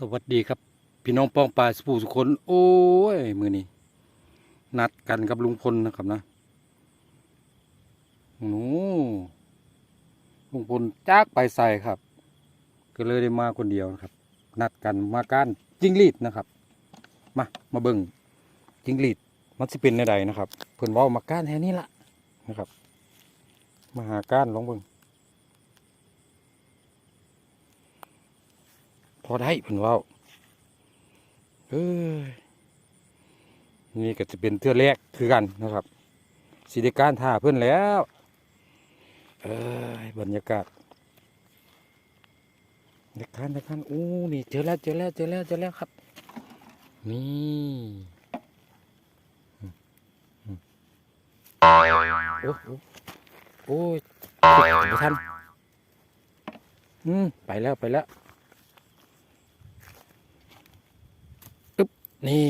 สวัสดีครับ พี่น้องป้องปลายสปูสุคน โอ้ย มือนี้ นัดกันกับลุงพลนะครับนะหนูลุงพลจากไปใส่ครับ ก็เลยได้มาคนเดียวนะครับ นัดกันมาการจิงหรีดนะครับ มามาเบิ่งจิงหรีดมันสิเป็นในใดนะครับ เพิ่นว่ามาการแค่นี้ละนะครับ มาหาการลองเบิ่ง พอได้เพิ่นว่าเอ้ยนี่ก็จะเป็นเทือแรกคือกันนะครับสิได้การท่าเพิ่อนแล้วเอ้ยบรรยากาศเด็กคันเด็กคันอู้นี่เจอแล้วเจอแล้วเจอแล้วเจอแล้วครับ นี่อืมอืมโอ้โหโอ้ยไม่ทันอืมไปแล้วไปแล้วอึ๊บ นี่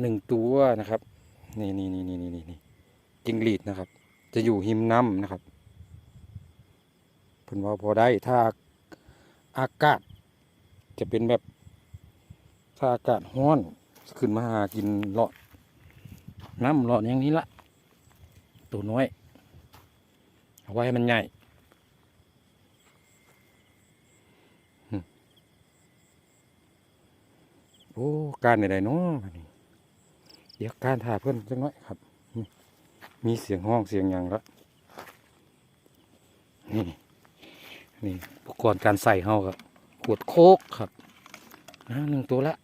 หนึ่งตัวนะครับ นี่นี่นี่นี่นี่นี่นี่จิงหรีดนะครับ จะอยู่หิมน้ำนะครับเพิ่นว่าพอได้ถ้าอากาศ จะเป็นแบบ ถ้าอากาศร้อน ขึ้นมาหากินเลาะน้ำเลาะอย่างนี้ละตัวน้อยเอาไว้ให้มันใหญ่อืมโอ้ การใดๆเนาะนี้เดี๋ยวการถ่าเพื่อนจังน้อยครับ มีเสียงห้องเสียงอย่างละนี่นี่อุปกรณ์การใส่เฮาครับขวดโคกครับอ่าหนึ่งตัวละ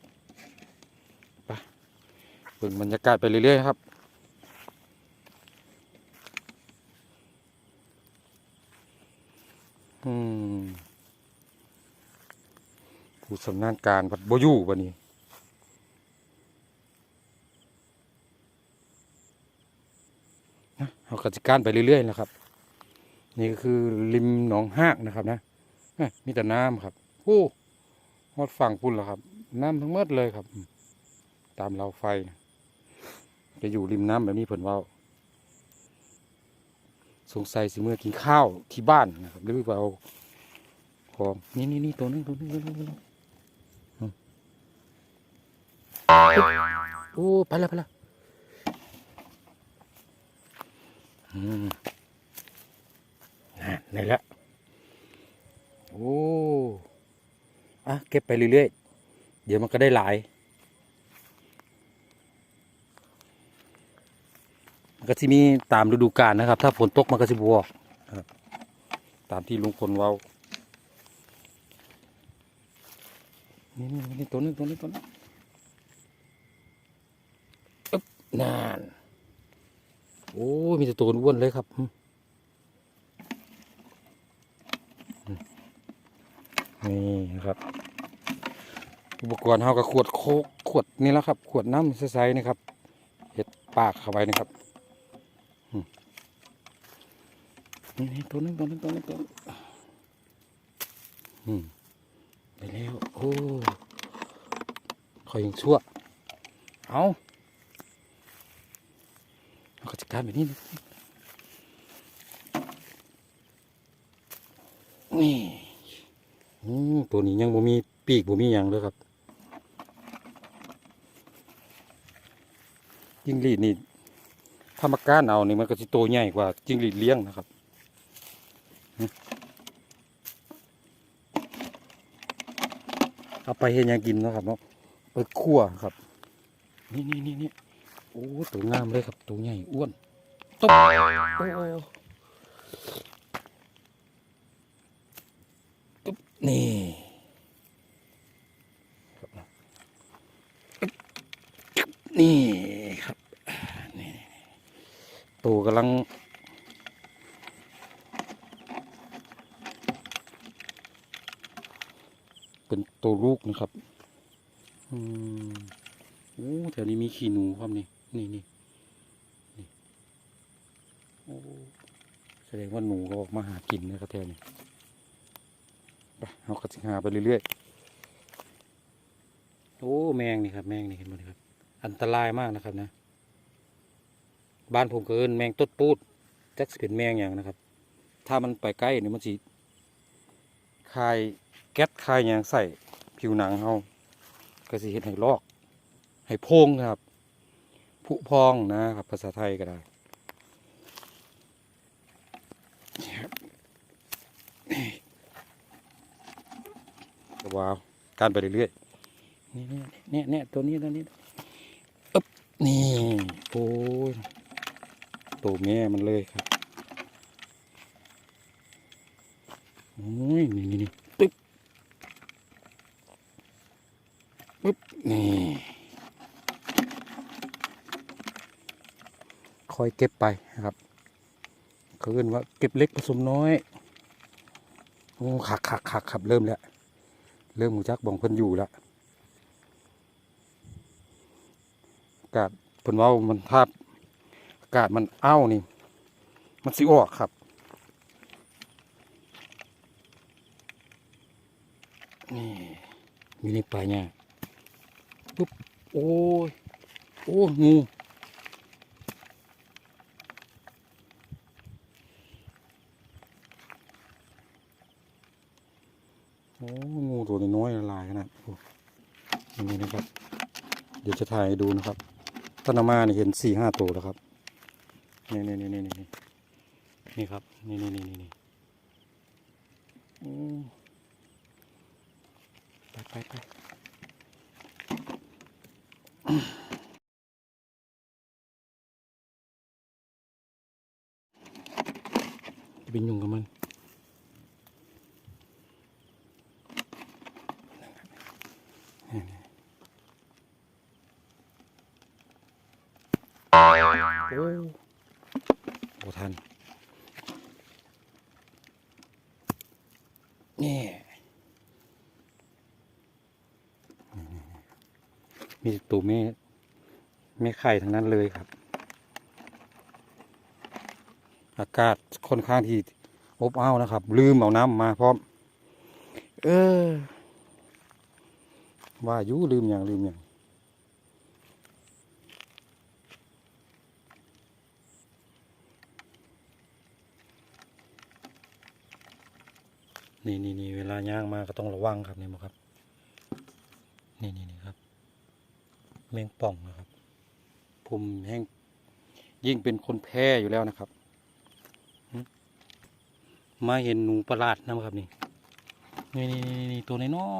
เบิ่งบรรยากาศไปเรื่อยๆครับอืมผู้สำนานการวัดบยู่บันนี้ นะเอากิจการไปเรื่อยๆนะครับ นี่ก็คือริมหนองหากนะครับนะมีแต่น้ำครับโอ้ฮอดฝั่งพุ่นแล้วครับ น้ำทั้งหมดเลยครับ ตามเราไฟนะจะอยู่ริมน้ำแบบนี้เพิ่นว่าสงสัยสิเมื่อกินข้าวที่บ้านนะครับหรือว่าเอาของนี่นี่นี่ตัวนึงตัวนึงตัวนึงโอ้ไปแล้วไปแล้วอืม นะนี่นแหละโอ้อะเก็บไปเรื่อยๆ เดี๋ยวมันก็ได้หลาย มันก็จะมีตามฤดูกาลนะครับ ถ้าฝนตกมันก็จะบวกตามที่ลุงพลเว้านี่นี่นี่ตัวนึงตัวนึงตัวนึงอึ๊บนาน โอ้ มีแต่ตัวอ้วนเลยครับนี่นะครับ อุปกรณ์เฮากับขวดโคกขวดนี่แล้วครับ ขวดน้ำใสๆนะครับเห็ดปากเข้าไปนะครับนี่นี่ตัวนึงตัวนึงตัวนึงตัวนึงไปแล้ว โอ้คอยยังชั่ว เอาเอา การแบบนี้นี่ตัวนี้ยังบ่มีปีกบ่มีหยังเลยครับจิงหรีดนี่ถ้ามาก้านเอานี่มันก็จะโตใหญ่กว่าจิงหรีดเลี้ยงนะครับเอาไปเห็นยังกินนะครับเนาะไปคั่วครับ นี่นี่นี่นี่โอ้ตัวงามเลยครับตัวใหญ่อ้วน บโอ้ตุ๊บนี่ครับนี่ครับนี่ตัวกำลังเป็นตัวลูกนะครับ อืมโอ้แถวนี้มีขี้หนูครับนี่นี่นี่นี่โอ้แส ดงว่าหนูก็ออกมาหากินนะครับแถวนี้ไปเอากระสิหาไปเรื่อยๆ โอ้แมงนี่ครับแมงนี่เห็นไหมครับ อันตรายมากนะครับนะ บ้านผมเกินแมงต้นปูดจักสิเป็นแมงอย่างนะครับ ถ้ามันไปใกล้เนี่ยมันสิคายแก๊สคายอย่างใส่ผิวหนังเฮาก็สิเฮ็ดให้ลอก ให้พงครับผุพองนะครับภาษาไทยก็ได้นี่ครับนี่ ว้าวการไปเรื่อยๆนี่เนี่ยเนี่ยตัวนี้ตัวนี้อึ๊บนี่โอ้ยตัวแม่มันเลยครับโอ้ยนี่นี่นี่ปึ๊บปึ๊บนี่คอยเก็บไปนะครับเขาเรียกว่าเก็บเล็กผสมน้อยโอ้ขักขักขักขับเริ่มแล้ว เริ่มหูจักบองเพิ่นอยู่แล้วอากาศเพิ่นว่ามันภาพอากาศมันอ้าวนี่ มันสิออกครับนี่มีในป่าเนี่ยปุ๊บโอ้ยโอ้งู อ้งูตัวน้อยลายขนาดนี่นะครับ เดี๋ยวจะถ่ายดูนะครับต้นอามาเนี่ยเห็นสี่ห้าตัวแล้วครับนี่นี่นี่นี่นี่นี่ครับนี่นี่นี่นี่นี่ไปไปไปจะเป็นยุงกับมัน โหทัน นี่ มีตัวแม่แม่ไข่ทั้งนั้นเลยครับ อากาศค่อนข้างที่อบอ้าวนะครับ ลืมเอาน้ำมาพร้อม เออ ว่าอยุลืมอย่างลืมอย่าง นี่นี่นี่เวลาย่างมาก็ต้องระวังครับนี่มั้งครับ นี่นี่นี่ครับ แมงป่องนะครับ ผมแห้งยิ่งเป็นคนแพ้อยู่แล้วนะครับหึมาเห็นหนูประหลาดนะครับนี่นี่นี่นี่นี่ตัวน้อ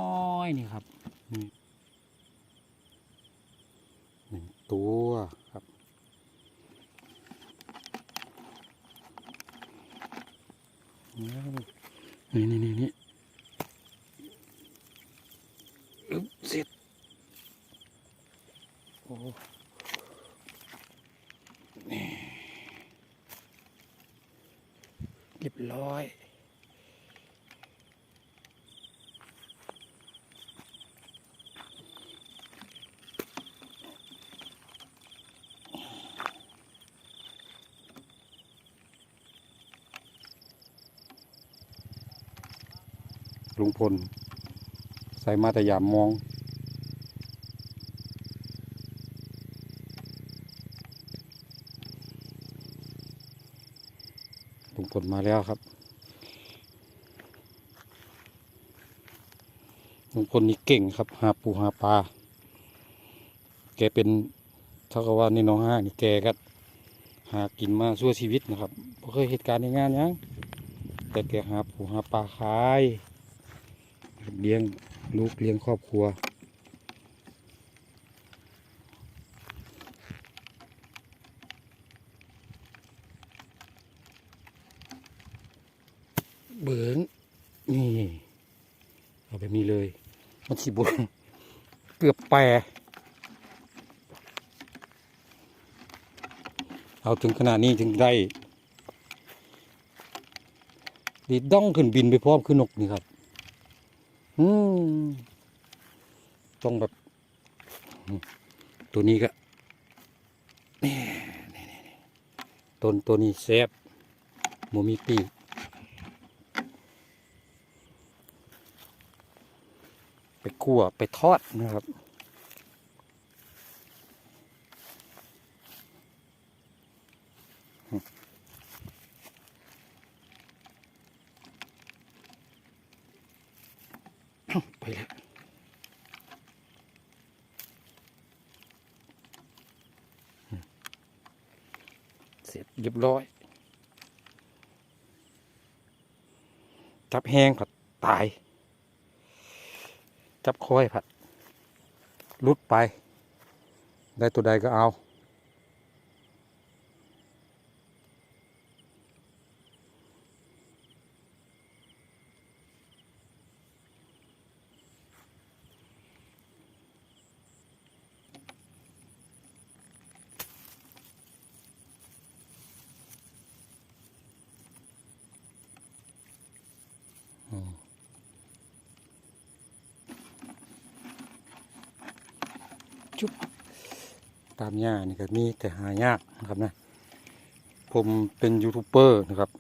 ยๆนี่ครับนี่หนึ่งตัวครับ นี่ นี่นี่นี่นี่เสร็จโอ้นี่เรียบร้อย ลุงพล ใส่มาแต่ยามมอง ลุงพลมาแล้วครับ ลุงพลนี่เก่งครับ หาปูหาปลา แกเป็นเท่ากับว่านี่น้องห้านี่แกก็หากินมาช่วชีวิตนะครับเคยเหตุการณ์ในงานยังแต่แกหาปูหาปลาขาย เลี้ยงลูกเลี้ยงครอบครัว เบิงนี่เอาแบบนี้เลย มันสิบวเกือบแปรเอาถึงขนาดนี้ถึงได้ดีดด้องขึ้นบินไปพร้อมขึ้นนกนี่ครับ อืมต้องแบบ ตัวนี้ก็นี่นี่นี่ต้นตัวนี้แซบโมมีปีไปคั่วไปทอดนะครับ ไปแล้วเสร็จเรียบร้อย จับแห้งผัดตาย จับค่อยผัดลุดไป ได้ตัวใดก็เอา จุ๊บตามหญ้านี่ก็มีแต่หายากนะครับนะ ผมเป็นยูทูบเบอร์นะครับ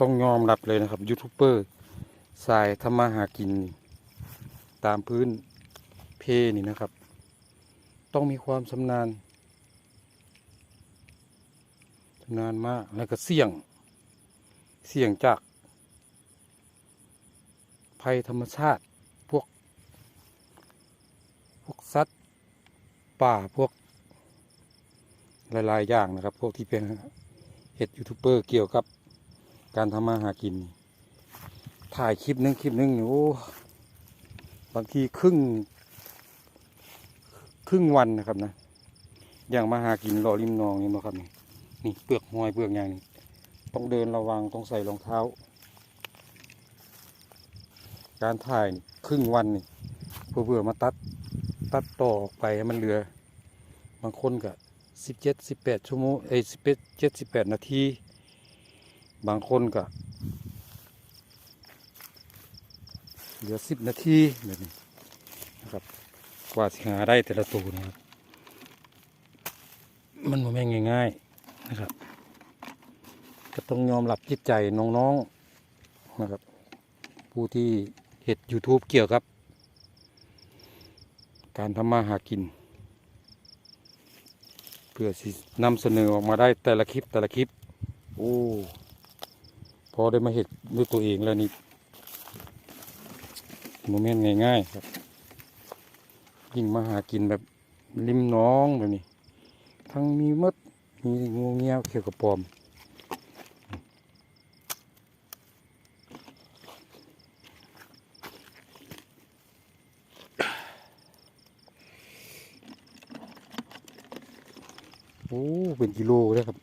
ต้องยอมรับเลยนะครับยูทูบเบอร์สายทำมาหากิน ตามพื้นเพนี่นะครับ ต้องมีความชำนาญชำนาญมากแล้วก็เสี่ยง เสี่ยงจากภัยธรรมชาติ พวก พวกสัตว์ ป่าพวกหลายๆอย่างนะครับ พวกที่เป็นเห็ดยูทูบเบอร์เกี่ยวกับการทำมาหากิน ถ่ายคลิปนึงคลิปนึงนี่โอ้บางทีครึ่ง ครึ่งวันนะครับนะ อย่างมาหากินรอริมหนองนี่มาครับนี่นี่เปลือกหอยเปลือกอย่างนี้ต้องเดินระวังต้องใส่รองเท้า การถ่ายครึ่งวันนี่เพื่อเพื่อมาตัด ตัดต่อออกไปมันเหลือ บางคนก็สิบเจ็ดสิบแปดชั่วโมงเอ้สิบเจ็ดเจ็ดสิบแปดนาที บางคนก็เหลือสิบนาทีแบบนี้นะครับกว่าสิหาได้แต่ละตัวนะครับ มันบ่แม่นง่าย ๆนะครับ ก็ต้องยอมรับจิตใจน้องๆนะครับ ผู้ที่เห็ด YouTube เกี่ยวกับ การทำมาหากิน เพื่อสินำเสนอออกมาได้แต่ละคลิปแต่ละคลิป โอ้ พอได้มาเห็ดด้วยตัวเองแล้วนี่โมเมนต์ง่ายๆครับยิ่งมาหากินแบบริมหน้องแบบนี้ ทั้งมีมดมีงูเงี้ยวเขียวกับปอม โอ้ เป็นกิโลเลยครับ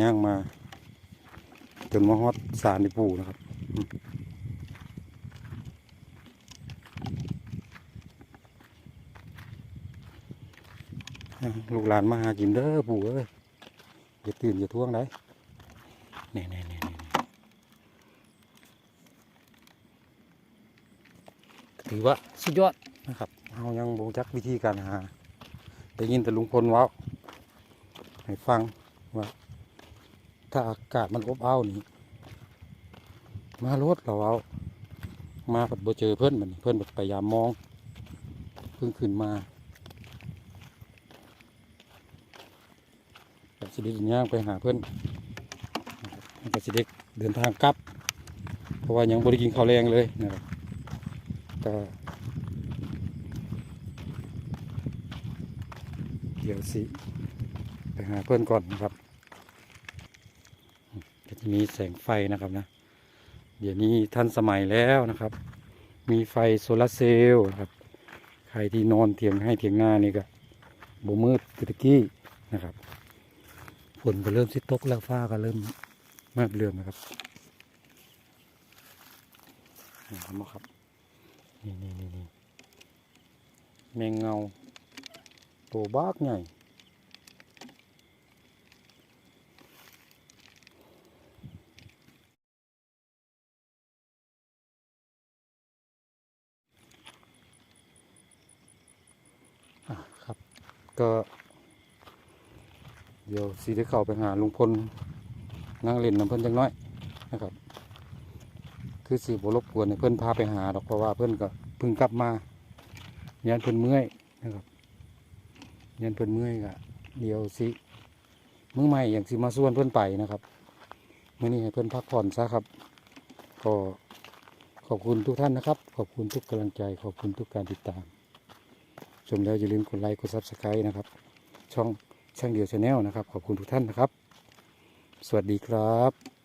ย่างมาจนมาฮอดสารในปูนะครับลูกหลานมาหากินเด้อปู่เอ้ยอย่าตื่นอย่าท่วงได้นี่นี่นี่นี่ถือว่าสุดยอดนะครับเรายังบ่จักวิธีการหา ได้ยินแต่ลุงพลว่า ให้ฟังว่าถ้าอากาศมันอบอ้าวนี่มารถเราเอา มาผัดบ่เจอเพื่อนมันเพื่อนแบบพยายามมองเพิ่งขึ้นมาแบบสิเด็กย่างไปหาเพื่อนนะครับสิเด็กเดินทางกลับ เพราะว่ายังบริกินข้าวแรงเลยนะครับก็เดี๋ยวสิ ไปหาเพื่อนก่อนนะครับ ก็จะมีแสงไฟนะครับนะ เดี๋ยวนี้ทันสมัยแล้วนะครับ มีไฟโซลาร์เซลล์ครับ ใครที่นอนเถียงให้เถียงหน้านี่ก็บมืดคือตะกี้นะครับ ฝนก็เริ่มสิตกแล้วฟ้าก็เริ่มมากเรื่องนะครับนี่ครับครับนี่นี่นี่นี่แมงเงาตัวบ้ากใหญ่อะครับ ก็ เดี๋ยวสีได้เข้าไปหาลุงพลนั่งเล่นน้ำเพิ่นจังน้อยนะครับ คือสีบรบกวนเพิ่นพาไปหาดอกเพราะว่าเพิ่นก็เพิ่งกลับมายันเพิ่นเมื่อยนะครับยันเพิ่นเมื่อยกะเดี๋ยวสิมือใหม่อย่างสิมาส่วนเพิ่นไปนะครับมื่อนี้ให้เพิ่นพักผ่อนซะครับ ก็ขอบคุณทุกท่านนะครับ ขอบคุณทุกกำลังใจ ขอบคุณทุกการติดตาม ชมแล้วอย่าลืมกดไลค์กดซับสไครต์นะครับ ช่องช่างเดียวชาแนลนะครับ ขอบคุณทุกท่านนะครับ สวัสดีครับ